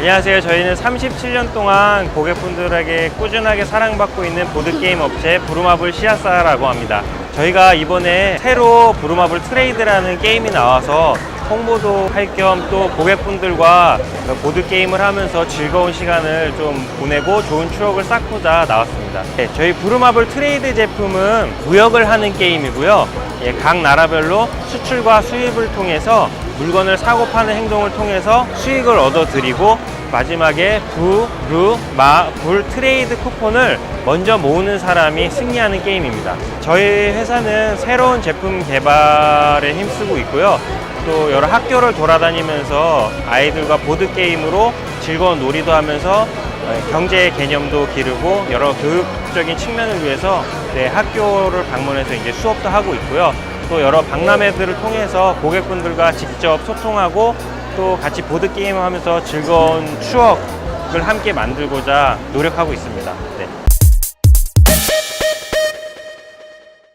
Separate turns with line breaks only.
안녕하세요. 저희는 37년 동안 고객분들에게 꾸준하게 사랑받고 있는 보드게임 업체 부루마블 시아사라고 합니다. 저희가 이번에 새로 부루마블 트레이드라는 게임이 나와서 홍보도 할 겸 또 고객분들과 보드게임을 하면서 즐거운 시간을 좀 보내고 좋은 추억을 쌓고자 나왔습니다. 네, 저희 부루마블 트레이드 제품은 무역을 하는 게임이고요. 예, 각 나라별로 수출과 수입을 통해서 물건을 사고 파는 행동을 통해서 수익을 얻어드리고 마지막에 부, 루, 마, 불 트레이드 쿠폰을 먼저 모으는 사람이 승리하는 게임입니다. 저희 회사는 새로운 제품 개발에 힘쓰고 있고요. 또 여러 학교를 돌아다니면서 아이들과 보드게임으로 즐거운 놀이도 하면서 어, 경제 개념도 기르고 여러 교육적인 측면을 위해서 네, 학교를 방문해서 이제 수업도 하고 있고요. 또 여러 박람회들을 통해서 고객분들과 직접 소통하고 또 같이 보드 게임을 하면서 즐거운 추억을 함께 만들고자 노력하고 있습니다. 네.